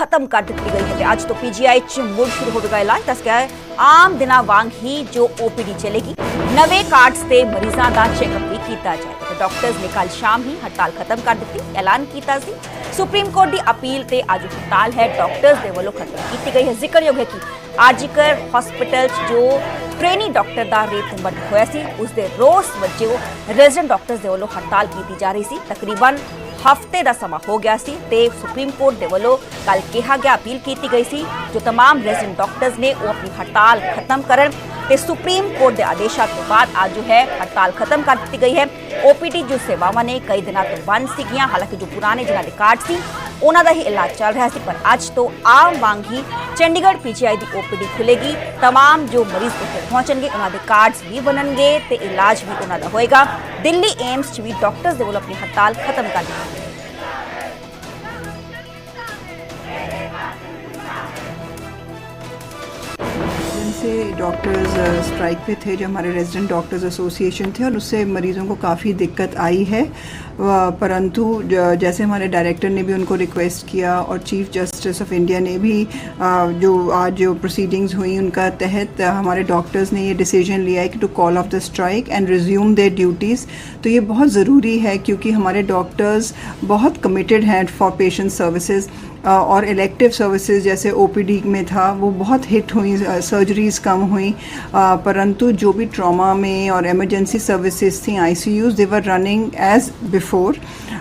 ਖਤਮ ਕਰ ਦਿੱਤੀ ਗਈ ਹੈ ਤੇ ਅੱਜ ਤੋਂ ਪੀਜੀਆਈ ਚ ਮੁੜ ਸ਼ੁਰੂ ਹੋਵੇਗਾ ਇਲਾਜ ਦੱਸ ਗਿਆ ਹੈ ਆਮ ਦਿਨਾਂ ਵਾਂਗ ਹੀ ਜੋ ਓਪੀਡੀ ਚੱਲੇਗੀ ਨਵੇਂ ਕਾਰਡਸ ਤੇ ਮਰੀਜ਼ਾਂ ਦਾ ਚੈੱਕਅਪ ਵੀ ਕੀਤਾ ਜਾਏਗਾ ਤੇ ਡਾਕਟਰਸ ਨੇ ਕੱਲ ਸ਼ਾਮ ਹੀ ਹੜਤਾਲ ਖਤਮ ਕਰ ਦਿੱਤੀ ਐਲਾਨ ਕੀਤਾ ਸੀ ਸੁਪਰੀਮ ਕੋਰਟ ਦੀ ਅਪੀਲ ਤੇ ਅੱਜ ਹੜਤਾਲ ਹੈ ਡਾਕਟਰਸ ਦੇ ਵੱਲੋਂ ਖਤਮ ਕੀਤੀ ਗਈ ਹੈ ਜ਼ਿਕਰਯੋਗ ਹੈ ਕਿ ਆਰਜੀਕਰ ਹਸਪੀਟਲ ਜੋ ਟ੍ਰੇਨੀ ਡਾਕਟਰ ਦਾ ਰੇਤ ਮਰਡਰ ਹੋਇਆ ਸੀ ਉਸ ਦੇ ਰੋਸ ਵਜੋਂ ਰੈਜ਼ੀਡੈਂਟ ਡਾਕਟਰਸ ਦੇ ਵੱਲੋਂ ਹੜਤਾਲ ਕੀਤੀ ਜਾ ਰਹੀ ਸੀ। ਤਕਰੀਬਨ ਹਫ਼ਤੇ ਦਾ ਸਮਾਂ ਹੋ ਗਿਆ ਸੀ ਤੇ ਸੁਪਰੀਮ ਕੋਰਟ ਦੇ ਵੱਲੋਂ ਕੱਲ ਕਿਹਾ ਗਿਆ, ਅਪੀਲ ਕੀਤੀ ਗਈ ਸੀ, ਜੋ तमाम ਰੈਜ਼ੀਡੈਂਟ ਡਾਕਟਰਸ ਨੇ ਉਹ ਆਪਣੀ ਹੜਤਾਲ ਖਤਮ ਕਰਨ ਤੇ ਸੁਪਰੀਮ ਕੋਰਟ ਦੇ ਆਦੇਸ਼ਾਂ ਤੋਂ ਬਾਅਦ ਅੱਜ ਜੋ ਹੈ, ਹੜਤਾਲ ਖਤਮ ਕਰ ਦਿੱਤੀ ਗਈ ਹੈ। ਓਪੀਡੀ ਜੋ ਸੇਵਾਵਾਂ ਨੇ ਕਈ ਦਿਨਾਂ ਤੋਂ ਬੰਦ ਸੀਗੀਆਂ, ਹਾਲਾਂਕਿ ਜੋ ਪੁਰਾਣੇ ਜਿਨ੍ਹਾਂ ਰਿਕਾਰਡ ਸੀ ਉਹਨਾਂ ਦਾ ਹੀ ਇਲਾਜ ਚੱਲ ਰਿਹਾ ਸੀ ਪਰ ਅੱਜ ਤੋਂ ਆਮ ਵਾਂਗ ਹੀ ਚੰਡੀਗੜ੍ਹ ਪੀਜੀਆਈ ਦੀ ਓਪੀਡੀ ਖੁੱਲੇਗੀ तमाम ਜੋ ਮਰੀਜ਼ ਉੱਥੇ ਪਹੁੰਚਣਗੇ ਉਹਨਾਂ ਦੇ ਕਾਰਡਸ ਵੀ ਬਣਨਗੇ ਤੇ ਇਲਾਜ ਵੀ ਉਹਨਾਂ ਦਾ ਹੋਏਗਾ ਦਿੱਲੀ ਏਮਸ 'ਚ ਵੀ ਡਾਕਟਰਸ ਦੇ ਵੱਲੋਂ ਆਪਣੀ ਹੜਤਾਲ ਖਤਮ ਕਰ ਦਿੱਤੀ दिन से डॉक्टर्स स्ट्राइक पे थे, जो हमारे रेजिडेंट डॉक्टर्स एसोसिएशन थे, और उससे मरीज़ों को काफ़ी दिक्कत आई है। परंतु जैसे हमारे डायरेक्टर ने भी उनको रिक्वेस्ट किया, और चीफ जस्टिस ऑफ़ इंडिया ने भी जो आज जो प्रोसीडिंग्स हुई उनका तहत हमारे डॉक्टर्स ने ये डिसीज़न लिया है कि to call off the strike and resume their duties तो ये बहुत ज़रूरी है, क्योंकि हमारे डॉक्टर्स बहुत कमिटेड हैं फॉर पेशेंट सर्विसेज़ और इलेक्टिव सर्विसेज़ जैसे ओपीडी में था वो बहुत हिट हुई सर्जरीज कम हुई परंतु जो भी ट्रॉमा में और इमरजेंसी सर्विसेज़ थी ICUs they were running as before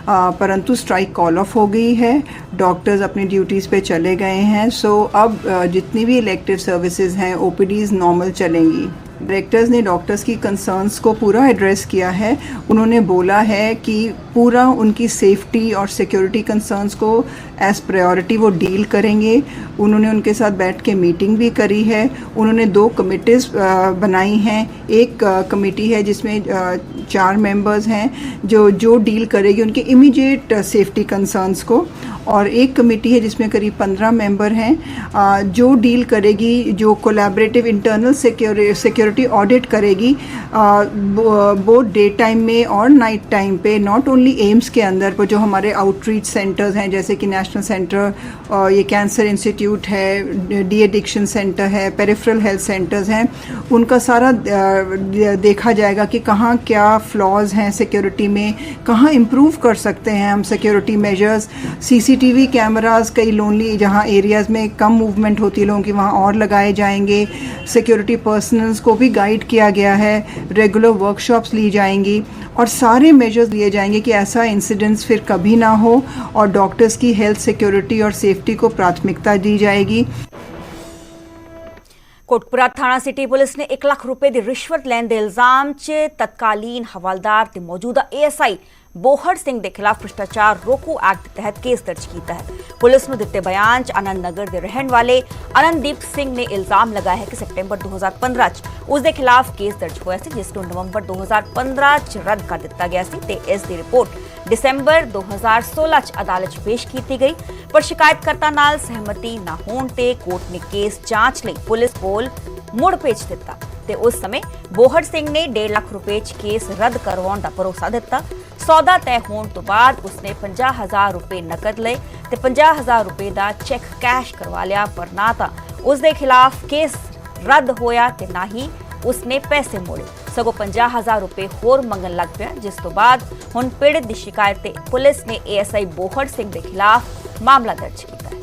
परंतु स्ट्राइक कॉल ऑफ़ हो गई है डॉक्टर्स अपनी ड्यूटीज़ पे चले गए हैं सो अब अ, जितनी भी इलेक्टिव सर्विसेज़ हैं ओपीडीज नॉर्मल चलेंगी। डायरेक्टर्स ने डॉक्टर्स की कंसर्न्स को पूरा एड्रेस किया है। उन्होंने बोला है कि पूरा उनकी सेफ्टी और सिक्योरिटी कंसर्न्स को एज प्रायोरिटी वो डील करेंगे। उन्होंने उनके साथ बैठ के मीटिंग भी करी है। उन्होंने दो कमिटीज़ बनाई हैं। एक कमेटी है जिसमें चार मेंबर्स हैं जो जो डील करेगी उनके इमीडिएट सेफ्टी कंसर्न्स को। और एक कमेटी है जिसमें करीब पंद्रह मेंबर हैं। जो डील करेगी, जो कोलैबोरेटिव इंटरनल सिक्योरिटी ऑडिट करेगी बोथ डे टाइम में और नाइट टाइम पे नॉट ओनली एम्स के अंदर, पर जो हमारे आउटरीच सेंटर्स हैं, जैसे कि नेशनल सेंटर ये कैंसर इंस्टीट्यूट है डी एडिक्शन सेंटर है पेरिफरल हेल्थ सेंटर्स हैं, उनका सारा देखा जाएगा कि कहाँ क्या फ्लॉज हैं सिक्योरिटी में, कहाँ इम्प्रूव कर सकते हैं हम सिक्योरिटी मेजर्स सीसीटीवी कैमरास कई लोनली जहाँ एरियाज़ में कम मूवमेंट होती है, लोगों की वहाँ और लगाए जाएँगे सिक्योरिटी पर्सनल्स को भी गाइड किया गया है रेगुलर वर्कशॉप्स ली जाएंगी और सारे मेजर्स लिए जाएंगे कि ऐसा इंसिडेंट्स फिर कभी ना हो और डॉक्टर्स की हेल्थ सिक्योरिटी और सेफ्टी को प्राथमिकता दी जाएगी ਕੋਟਪੁਰਾ ਥਾਣਾ ਸਿਟੀ ਪੁਲਿਸ ਨੇ 1 ਲੱਖ ਰੁਪਏ ਦੀ ਰਿਸ਼ਵਤ ਲੈਣ ਦੇ ਇਲਜ਼ਾਮ 'ਚ ਤਤਕਾਲੀਨ ਹਵਾਲਦਾਰ ਤੇ ਮੌਜੂਦਾ ਏਐਸਆਈ ਬੋਹੜ ਸਿੰਘ ਦੇ ਖਿਲਾਫ ਭ੍ਰਿਸ਼ਟਾਚਾਰ ਰੋਕੂ ਐਕਟ ਤਹਿਤ ਕੇਸ ਦਰਜ ਕੀਤਾ ਹੈ। ਪੁਲਿਸ ਨੂੰ ਦਿੱਤੇ ਬਿਆਨ 'ਚ ਆਨੰਦ ਨਗਰ ਦੇ ਰਹਿਣ ਵਾਲੇ ਅਨੰਦੀਪ ਸਿੰਘ ਨੇ ਇਲਜ਼ਾਮ ਲਗਾਇਆ ਹੈ ਕਿ ਸਪਟੈਂਬਰ 2015 'ਚ ਉਸ ਦੇ ਖਿਲਾਫ ਕੇਸ ਦਰਜ ਹੋਇਆ ਸੀ, ਜਿਸ ਨੂੰ ਨਵੰਬਰ 2015 'ਚ ਰੱਦ ਕਰ ਦਿੱਤਾ ਗਿਆ ਸੀ ਤੇ ਇਸ ਦੀ ਰਿਪੋਰਟ ਦਸੰਬਰ 2016 'ਚ ਅਦਾਲਤ 'ਚ ਪੇਸ਼ ਕੀਤੀ ਗਈ। ਪਰ ਸ਼ਿਕਾਇਤਕਰਤਾ ਨਾਲ ਸਹਿਮਤੀ ਨਾ ਹੋਣ ਤੇ ਕੋਰਟ ਨੇ ਕੇਸ ਜਾਂਚ ਲਈ ਪੁਲਿਸ ਕੋਲ ਮੁੜ ਭੇਜ ਦਿੱਤਾ ਤੇ ਉਸ ਸਮੇਂ ਬੋਹੜ ਸਿੰਘ ਨੇ 1.5 ਲੱਖ ਰੁਪਏ 'ਚ ਕੇਸ ਰੱਦ ਕਰਵਾਉਣ ਦਾ ਭਰੋਸਾ ਦਿੱਤਾ। ਸੌਦਾ ਤੈਅ ਹੋਣ ਤੋਂ ਬਾਅਦ ਉਸਨੇ 50000 ਰੁਪਏ ਨਕਦ ਲਏ ਤੇ 50000 ਰੁਪਏ ਦਾ ਚੈੱਕ ਕੈਸ਼ ਕਰਵਾ ਲਿਆ, ਪਰ ਨਾ ਤਾਂ ਉਸ ਦੇ ਖਿਲਾਫ ਕੇਸ ਰੱਦ ਹੋਇਆ ਤੇ ਨਾ ਹੀ ਉਸਨੇ ਪੈਸੇ ਮੋੜੇ। ਸਗੋਂ 50000 ਰੁਪਏ ਹੋਰ ਮੰਗਣ ਲੱਗ ਪਿਆ, ਜਿਸ ਤੋਂ ਬਾਅਦ ਹੁਣ ਪੀੜਤ ਦੀ ਸ਼ਿਕਾਇਤ ਤੇ ਪੁਲਿਸ ਨੇ ਏਐਸਆਈ ਬੋਹੜ ਸਿੰਘ ਦੇ ਖਿਲਾਫ ਮਾਮਲਾ ਦਰਜ ਕੀਤਾ ਹੈ।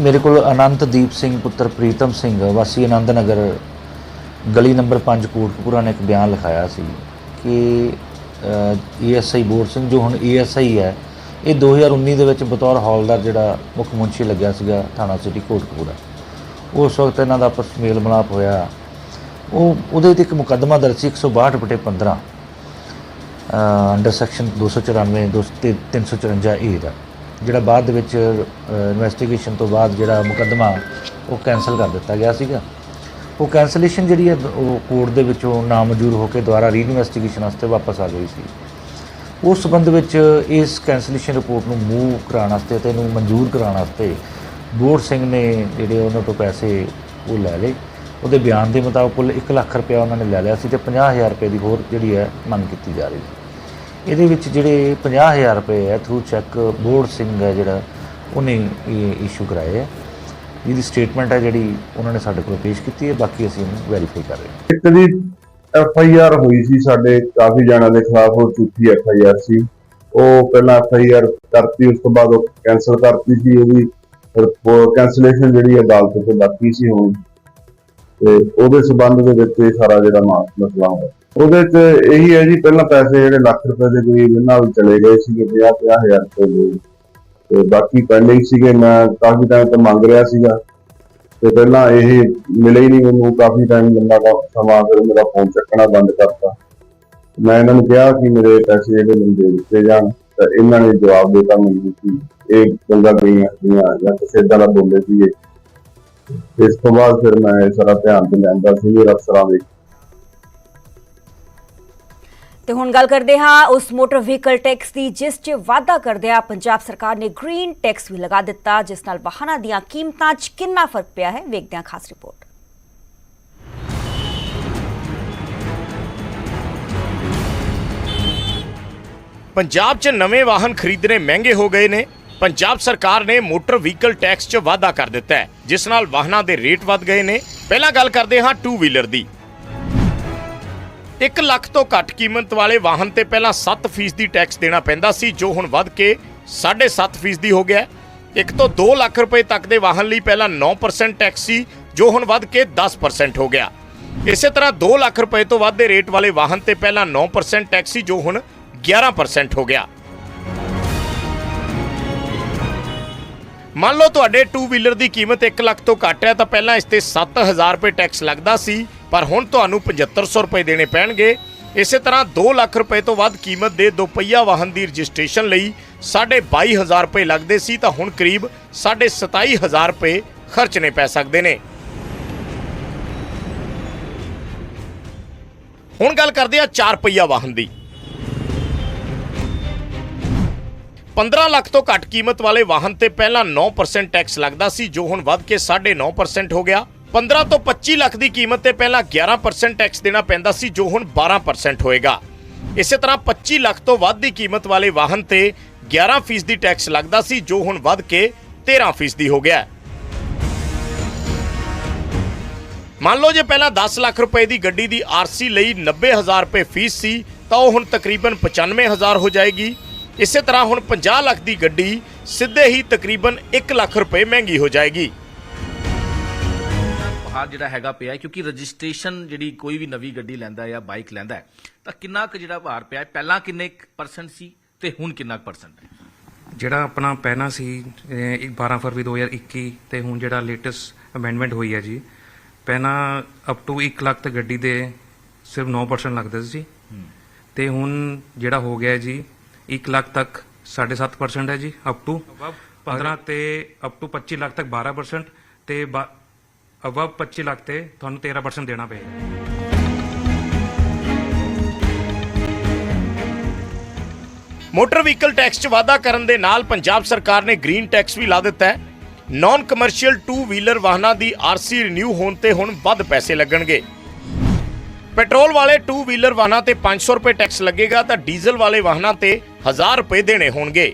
ਮੇਰੇ ਕੋਲ ਅਨੰਤਦੀਪ ਸਿੰਘ, ਪੁੱਤਰ ਪ੍ਰੀਤਮ ਸਿੰਘ, ਵਾਸੀ ਆਨੰਦ ਨਗਰ ਗਲੀ ਨੰਬਰ 5 ਕੋਟਕਪੂਰਾ ਨੇ ਇੱਕ ਬਿਆਨ ਲਿਖਾਇਆ ਸੀ ਕਿ ਈਐਸਆਈ ਬੋਰਡ ਸਿੰਘ ਜੋ ਹੁਣ ਈਐਸਆਈ ਹੈ, ਇਹ 2019 ਦੇ ਵਿੱਚ ਬਤੌਰ ਹੌਲਦਾਰ ਜਿਹੜਾ ਮੁੱਖ ਮੁੰਸ਼ੀ ਲੱਗਿਆ ਸੀਗਾ ਥਾਣਾ ਸਿਟੀ ਕੋਟਕਪੂਰਾ। ਉਸ ਵਕਤ ਇਹਨਾਂ ਦਾ ਆਪਸ ਮੇਲ ਮਿਲਾਪ ਹੋਇਆ। ਉਹ, ਉਹਦੇ ਤੇ ਇੱਕ ਮੁਕੱਦਮਾ ਦਰਜ ਸੀ 162 ਬਟੇ 15 ਅੰਡਰ ਸੈਕਸ਼ਨ 294 ਦੋ- ਤੇ 354 ਏ ਦਾ, ਜਿਹੜਾ ਬਾਅਦ ਦੇ ਵਿੱਚ ਇਨਵੈਸਟੀਗੇਸ਼ਨ ਤੋਂ ਬਾਅਦ ਜਿਹੜਾ ਮੁਕੱਦਮਾ ਉਹ ਕੈਨਸਲ ਕਰ ਦਿੱਤਾ ਗਿਆ ਸੀਗਾ। ਉਹ ਕੈਂਸਲੇਸ਼ਨ ਜਿਹੜੀ ਹੈ, ਉਹ ਕੋਰਟ ਦੇ ਵਿੱਚੋਂ ਨਾਮਨਜ਼ੂਰ ਹੋ ਕੇ ਦੁਬਾਰਾ ਰੀਇਨਵੈਸਟੀਗੇਸ਼ਨ ਵਾਸਤੇ ਵਾਪਸ ਆ ਗਈ ਸੀ। ਉਸ ਸਬੰਧ ਵਿੱਚ ਇਸ ਕੈਂਸਲੇਸ਼ਨ ਰਿਪੋਰਟ ਨੂੰ ਮੂਵ ਕਰਾਉਣ ਵਾਸਤੇ ਤੇ ਇਹਨੂੰ ਮਨਜ਼ੂਰ ਕਰਾਉਣ ਵਾਸਤੇ ਬੋਰ ਸਿੰਘ ਨੇ ਜਿਹੜੇ ਉਹਨਾਂ ਤੋਂ ਪੈਸੇ ਉਹ ਲੈ ਲਏ। ਉਹਦੇ ਬਿਆਨ ਦੇ ਮੁਤਾਬਕ ਕੁੱਲ 1 ਲੱਖ ਰੁਪਇਆ ਉਹਨਾਂ ਨੇ ਲੈ ਲਿਆ ਸੀ ਤੇ 50000 ਰੁਪਏ ਦੀ ਹੋਰ ਜਿਹੜੀ ਹੈ ਮੰਗ ਕੀਤੀ ਜਾ ਰਹੀ ਸੀ। ਇਹਦੇ ਵਿੱਚ ਜਿਹੜੇ 50000 ਰੁਪਏ ਹੈ ਥਰੂ ਚੈੱਕ ਬੋਰਡ ਸਿੰਘ ਹੈ ਜਿਹੜਾ, ਉਹਨੇ ਇਹ ਇਸ਼ੂ ਕਰਾਏ ਹੈ। ਜਿਹਦੀ ਸਟੇਟਮੈਂਟ ਹੈ ਜਿਹੜੀ ਉਹਨਾਂ ਨੇ ਸਾਡੇ ਕੋਲ ਪੇਸ਼ ਕੀਤੀ ਹੈ, ਬਾਕੀ ਅਸੀਂ ਇਹਨੂੰ ਵੈਰੀਫਾਈ ਕਰ ਰਹੇ ਹਾਂ। ਇੱਕ ਦੀ ਐਫ ਆਈ ਆਰ ਹੋਈ ਸੀ ਸਾਡੇ ਕਾਫੀ ਜਣਾਂ ਦੇ ਖਿਲਾਫ, ਉਹ ਝੂਠੀ ਐਫ ਆਈ ਆਰ ਸੀ। ਉਹ ਪਹਿਲਾਂ ਐਫ ਆਈ ਆਰ ਕਰਤੀ, ਉਸ ਤੋਂ ਬਾਅਦ ਉਹ ਕੈਂਸਲ ਕਰਤੀ ਸੀ, ਉਹਦੀ ਕੈਂਸਲੇਸ਼ਨ ਜਿਹੜੀ ਅਦਾਲਤ ਤੋਂ ਬਾਕੀ ਸੀ ਹੁਣ। ਤੇ ਉਹਦੇ ਸਬੰਧ ਦੇ ਵਿੱਚ ਇਹ ਸਾਰਾ ਜਿਹੜਾ ਮਸਲਾ ਹੋਇਆ। ਉਹਦੇ ਚ ਇਹੀ ਹੈ ਜੀ, ਪਹਿਲਾਂ ਪੈਸੇ ਜਿਹੜੇ ਲੱਖ ਰੁਪਏ ਦੇ ਕਰੀਬ ਇਹਨਾਂ ਨਾਲ ਚਲੇ ਗਏ ਸੀਗੇ 50 ਹਜ਼ਾਰ ਰੁਪਏ ਦੇ। ਤੇ ਬਾਕੀ ਪੈਂਡਿੰਗ ਸੀਗੇ, ਮੈਂ ਕਾਫੀ ਟਾਈਮ ਤੋਂ ਮੰਗ ਰਿਹਾ ਸੀਗਾ। ਤੇ ਪਹਿਲਾਂ ਇਹ ਮਿਲੇ ਹੀ ਨਹੀਂ ਮੈਨੂੰ, ਕਾਫੀ ਟਾਈਮ ਲੰਬਾ ਸਮਾਂ ਫਿਰ ਮੇਰਾ ਫੋਨ ਚੱਕਣਾ ਬੰਦ ਕਰਤਾ। ਮੈਂ ਇਹਨਾਂ ਨੂੰ ਕਿਹਾ ਕਿ ਮੇਰੇ ਪੈਸੇ ਜਿਹੜੇ ਮੈਨੂੰ ਦੇ ਦਿੱਤੇ ਜਾਣ, ਤਾਂ ਇਹਨਾਂ ਨੇ ਜਵਾਬ ਦਿੱਤਾ ਮੈਨੂੰ ਕਿ ਇਹ ਗੰਗਾ ਗਈਆਂ ਗਈਆਂ ਜਾਂ ਕਿਸੇ ਏਦਾਂ ਦਾ ਬੋਲੇ ਸੀ ਇਸ ਤੋਂ ਬਾਅਦ ਫਿਰ ਮੈਂ ਇਹ ਸਾਰਾ ਧਿਆਨ ਤੇ ਲੈਂਦਾ ਸੀ ਅਫਸਰਾਂ ਦੇ ਤੇ ਹੁਣ ਗੱਲ ਕਰਦੇ ਹਾਂ ਉਸ ਮੋਟਰ ਵਹੀਕਲ ਟੈਕਸ ਦੀ, ਜਿਸ 'ਚ ਵਾਅਦਾ ਕਰਦਿਆਂ ਪੰਜਾਬ ਸਰਕਾਰ ਨੇ ਗ੍ਰੀਨ ਟੈਕਸ ਵੀ ਲਗਾ ਦਿੱਤਾ, ਜਿਸ ਨਾਲ ਵਾਹਨਾਂ ਦੀਆਂ ਕੀਮਤਾਂ 'ਚ ਕਿੰਨਾ ਫ਼ਰਕ ਪਿਆ ਹੈ, ਵੇਖਦੇ ਹਾਂ ਖਾਸ ਰਿਪੋਰਟ। ਪੰਜਾਬ 'ਚ ਨਵੇਂ ਵਾਹਨ ਖਰੀਦਣੇ ਮਹਿੰਗੇ ਹੋ ਗਏ ਨੇ। ਪੰਜਾਬ ਸਰਕਾਰ ਨੇ ਮੋਟਰ ਵਹੀਕਲ ਟੈਕਸ 'ਚ ਵਾਧਾ ਕਰ ਦਿੱਤਾ ਹੈ, ਜਿਸ ਨਾਲ ਵਾਹਨਾਂ ਦੇ ਰੇਟ ਵੱਧ ਗਏ ਨੇ। ਪਹਿਲਾਂ ਗੱਲ ਕਰਦੇ ਹਾਂ 2 ਵੀਲਰ ਦੀ। 1 ਲੱਖ ਤੋਂ ਘੱਟ ਕੀਮਤ ਵਾਲੇ ਵਾਹਨ ਤੇ ਪਹਿਲਾਂ 7% ਦੀ ਟੈਕਸ ਦੇਣਾ ਪੈਂਦਾ ਸੀ, ਜੋ ਹੁਣ ਵੱਧ ਕੇ 7.5% ਦੀ ਹੋ ਗਿਆ ਇੱਕ ਤੋਂ 2 ਲੱਖ ਰੁਪਏ ਤੱਕ ਦੇ ਵਾਹਨ ਲਈ ਪਹਿਲਾਂ 9% ਟੈਕਸ ਸੀ, ਜੋ ਹੁਣ ਵੱਧ ਕੇ 10% ਹੋ ਗਿਆ। ਇਸੇ ਤਰ੍ਹਾਂ 2 ਲੱਖ ਰੁਪਏ ਤੋਂ ਵੱਧ ਦੇ ਰੇਟ ਵਾਲੇ ਵਾਹਨ ਤੇ ਪਹਿਲਾਂ 9% ਟੈਕਸ ਸੀ, ਜੋ ਹੁਣ 11% ਹੋ ਗਿਆ। ਮੰਨ ਲਓ ਤੁਹਾਡੇ 2 ਵੀਲਰ ਦੀ ਕੀਮਤ 1 ਲੱਖ ਤੋਂ ਘੱਟ ਹੈ, ਤਾਂ ਪਹਿਲਾਂ ਇਸ ਤੇ 7000 ਰੁਪਏ ਟੈਕਸ ਲੱਗਦਾ ਸੀ। ਪਰ ਹੁਣ ਤੁਹਾਨੂੰ 7500 ਰੁਪਏ ਦੇਣੇ ਪੈਣਗੇ। ਇਸੇ ਤਰ੍ਹਾਂ 2 ਲੱਖ ਰੁਪਏ ਤੋਂ ਵੱਧ ਕੀਮਤ ਦੇ ਦੁਪਹੀਆ ਵਾਹਨ ਦੀ ਰਜਿਸਟ੍ਰੇਸ਼ਨ ਲਈ 22500 ਰੁਪਏ ਲੱਗਦੇ ਸੀ ਤਾਂ ਹੁਣ ਕਰੀਬ 27000 ਰੁਪਏ ਖਰਚਣੇ ਪੈ ਸਕਦੇ ਨੇ। ਹੁਣ ਗੱਲ ਕਰਦੇ ਆ 4 ਪਹੀਆ ਵਾਹਨ ਦੀ। 15 ਲੱਖ ਤੋਂ ਘੱਟ ਕੀਮਤ ਵਾਲੇ ਵਾਹਨ ਤੇ ਪਹਿਲਾਂ 9% ਟੈਕਸ ਲੱਗਦਾ ਸੀ, ਜੋ ਹੁਣ ਵੱਧ ਕੇ 9.5% ਹੋ ਗਿਆ। 15 ਤੋਂ 25 ਲੱਖ ਦੀ ਕੀਮਤ ਤੇ ਪਹਿਲਾਂ 11% ਟੈਕਸ ਦੇਣਾ ਪੈਂਦਾ ਸੀ, ਜੋ ਹੁਣ 12% ਹੋਏਗਾ। ਇਸੇ ਤਰ੍ਹਾਂ 25 ਲੱਖ ਤੋਂ ਵੱਧ ਦੀ ਕੀਮਤ ਵਾਲੇ ਵਾਹਨ ਤੇ 11% ਦੀ ਟੈਕਸ ਲੱਗਦਾ ਸੀ, ਜੋ ਹੁਣ ਵੱਧ ਕੇ 13% ਦੀ ਹੋ ਗਿਆ। ਹੈ। ਮੰਨ ਲਓ ਜੇ ਪਹਿਲਾਂ 10 ਲੱਖ ਰੁਪਏ ਦੀ ਗੱਡੀ ਦੀ ਆਰਸੀ ਲਈ 90000 ਰੁਪਏ ਫੀਸ ਸੀ, ਤਾਂ ਉਹ ਹੁਣ ਤਕਰੀਬਨ 95000 ਹੋ ਜਾਏਗੀ। ਇਸੇ ਤਰ੍ਹਾਂ ਹੁਣ 50 ਲੱਖ ਦੀ ਗੱਡੀ ਸਿੱਧੇ ਹੀ ਤਕਰੀਬਨ 1 ਲੱਖ ਰੁਪਏ ਮਹਿੰਗੀ ਹੋ ਜਾਏਗੀ। ਬਾਹਰ ਜਿਹੜਾ ਹੈਗਾ ਪਿਆ ਕਿਉਂਕਿ ਰਜਿਸਟ੍ਰੇਸ਼ਨ ਜਿਹੜੀ ਕੋਈ ਵੀ ਨਵੀਂ ਗੱਡੀ ਲੈਂਦਾ ਹੈ ਜਾਂ ਬਾਈਕ ਲੈਂਦਾ ਹੈ, ਤਾਂ ਕਿੰਨਾ ਕੁ ਜਿਹੜਾ ਭਾਰ ਪਿਆ? ਪਹਿਲਾਂ ਕਿੰਨੇ ਪਰਸੈਂਟ ਸੀ ਤੇ ਹੁਣ ਕਿੰਨਾ ਪਰਸੈਂਟ ਹੈ? ਜਿਹੜਾ ਆਪਣਾ ਪਹਿਲਾਂ ਸੀ ਅਹ, ਇੱਕ 12 ਫਰਵਰੀ 2021 ਤੇ ਹੁਣ ਜਿਹੜਾ ਲੇਟੈਸਟ ਅਮੈਂਡਮੈਂਟ ਹੋਈ ਹੈ ਜੀ ਪਹਿਲਾਂ ਅਪ ਟੂ 1 ਲੱਖ ਤੱਕ ਗੱਡੀ ਦੇ ਸਿਰਫ 9% ਲੱਗਦਾ ਸੀ। ਤੇ ਹੁਣ ਜਿਹੜਾ ਹੋ ਗਿਆ ਜੀ 1 ਲੱਖ ਤੱਕ 7.5% ਹੈ ਜੀ ਅਪ ਟੂ 15 ਤੇ ਅਪ ਟੂ 25 ਲੱਖ ਤੱਕ 12% ਤੇ ਅਬਵ 25 ਲੱਖ ਤੇ ਤੁਹਾਨੂੰ 13% ਦੇਣਾ ਪਏਗਾ। ਮੋਟਰ ਵਹੀਕਲ ਟੈਕਸ 'ਚ ਵਾਧਾ ਕਰਨ ਦੇ ਨਾਲ ਪੰਜਾਬ ਸਰਕਾਰ ਨੇ ਗ੍ਰੀਨ ਟੈਕਸ ਵੀ ਲਾ ਦਿੱਤਾ ਹੈ। ਨਾਨ ਕਮਰਸ਼ੀਅਲ 2 ਵੀਲਰ ਵਾਹਨਾਂ ਦੀ ਆਰਸੀ ਰਿਨਿਊ ਹੋਣ ਤੇ ਹੁਣ ਵੱਧ ਪੈਸੇ ਲੱਗਣਗੇ। ਪੈਟਰੋਲ ਵਾਲੇ 2 ਵੀਲਰ ਵਾਹਨਾਂ ਤੇ 500 ਰੁਪਏ ਟੈਕਸ ਲੱਗੇਗਾ ਤਾਂ ਡੀਜ਼ਲ ਵਾਲੇ ਵਾਹਨਾਂ ਤੇ 1000 ਰੁਪਏ ਦੇਣੇ ਹੋਣਗੇ।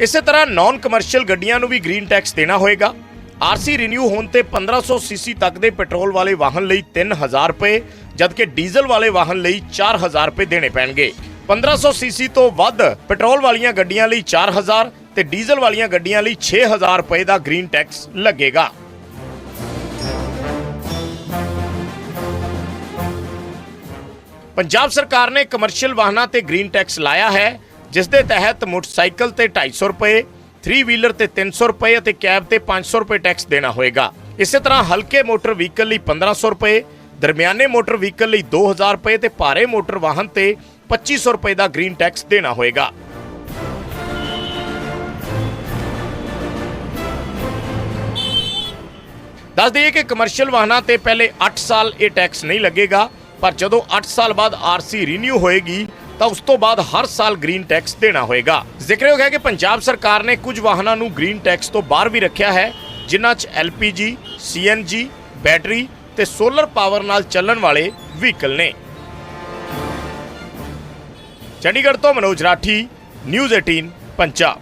ਇਸੇ ਤਰ੍ਹਾਂ ਨਾਨ ਕਮਰਸ਼ੀਅਲ ਗੱਡੀਆਂ ਨੂੰ ਵੀ ਗ੍ਰੀਨ ਟੈਕਸ ਦੇਣਾ ਹੋਏਗਾ। ਆਰਸੀ ਰਿਨਿਊ ਹੋਣ ਤੇ 1500 ਸੀਸੀ ਤੱਕ ਦੇ ਪੈਟਰੋਲ ਵਾਲੇ ਵਾਹਨ ਲਈ 3000 ਰੁਪਏ, ਜਦਕਿ ਡੀਜ਼ਲ ਵਾਲੇ ਵਾਹਨ ਲਈ 4000 ਰੁਪਏ ਦੇਣੇ ਪੈਣਗੇ। 1500 ਸੀਸੀ ਤੋਂ ਵੱਧ ਪੈਟਰੋਲ ਵਾਲੀਆਂ ਗੱਡੀਆਂ ਲਈ 4000 ਤੇ ਡੀਜ਼ਲ ਵਾਲੀਆਂ ਗੱਡੀਆਂ ਲਈ 6000 ਰੁਪਏ ਦਾ ਗ੍ਰੀਨ ਟੈਕਸ ਲੱਗੇਗਾ। ਪੰਜਾਬ ਸਰਕਾਰ ਨੇ ਕਮਰਸ਼ੀਅਲ ਵਾਹਨਾਂ ਤੇ ਗ੍ਰੀਨ ਟੈਕਸ ਲਾਇਆ ਹੈ, ਜਿਸ ਦੇ ਤਹਿਤ ਮੋਟਰਸਾਈਕਲ ਤੇ 250 ਰੁਪਏ 3 ਵੀਲਰ ਤੇ 300 ਰੁਪਏ ਅਤੇ ਕੈਬ ਤੇ 500 ਰੁਪਏ ਟੈਕਸ ਦੇਣਾ ਹੋਏਗਾ। ਇਸੇ ਤਰ੍ਹਾਂ ਹਲਕੇ ਮੋਟਰ ਵਹੀਕਲ ਲਈ 1500 ਰੁਪਏ, ਦਰਮਿਆਨੇ ਮੋਟਰ ਵਹੀਕਲ ਲਈ 2000 ਰੁਪਏ ਤੇ ਭਾਰੇ ਮੋਟਰ ਵਾਹਨ ਤੇ 2500 ਰੁਪਏ ਦਾ ਗ੍ਰੀਨ ਟੈਕਸ ਦੇਣਾ ਹੋਏਗਾ। ਦੱਸ ਦਈਏ ਕਿ ਕਮਰਸ਼ੀਅਲ ਵਾਹਨਾਂ ਤੇ ਪਹਿਲੇ 8 ਸਾਲ ਇਹ ਟੈਕਸ ਨਹੀਂ ਲੱਗੇਗਾ, ਪਰ ਜਦੋਂ 8 ਸਾਲ ਬਾਅਦ ਆਰਸੀ ਰੀਨਿਊ ਹੋਏਗੀ ਤਾਂ ਉਸ ਤੋਂ ਬਾਅਦ ਹਰ ਸਾਲ ਗ੍ਰੀਨ ਟੈਕਸ ਦੇਣਾ ਹੋਏਗਾ। ਜ਼ਿਕਰਯੋਗ ਹੈ ਕਿ ਪੰਜਾਬ ਸਰਕਾਰ ਨੇ ਕੁਝ ਵਾਹਨਾਂ ਨੂੰ ਗ੍ਰੀਨ ਟੈਕਸ ਤੋਂ ਬਾਹਰ ਵੀ ਰੱਖਿਆ ਹੈ, ਜਿਨ੍ਹਾਂ 'ਚ ਐਲਪੀਜੀ ਸੀਐਨਜੀ ਬੈਟਰੀ ਤੇ ਸੋਲਰ ਪਾਵਰ ਨਾਲ ਚੱਲਣ ਵਾਲੇ ਵਹੀਕਲ ਨੇ। ਚੰਡੀਗੜ੍ਹ ਤੋਂ ਮਨੋਜ ਰਾਠੀ ਨਿਊਜ਼ 18 ਪੰਜਾਬ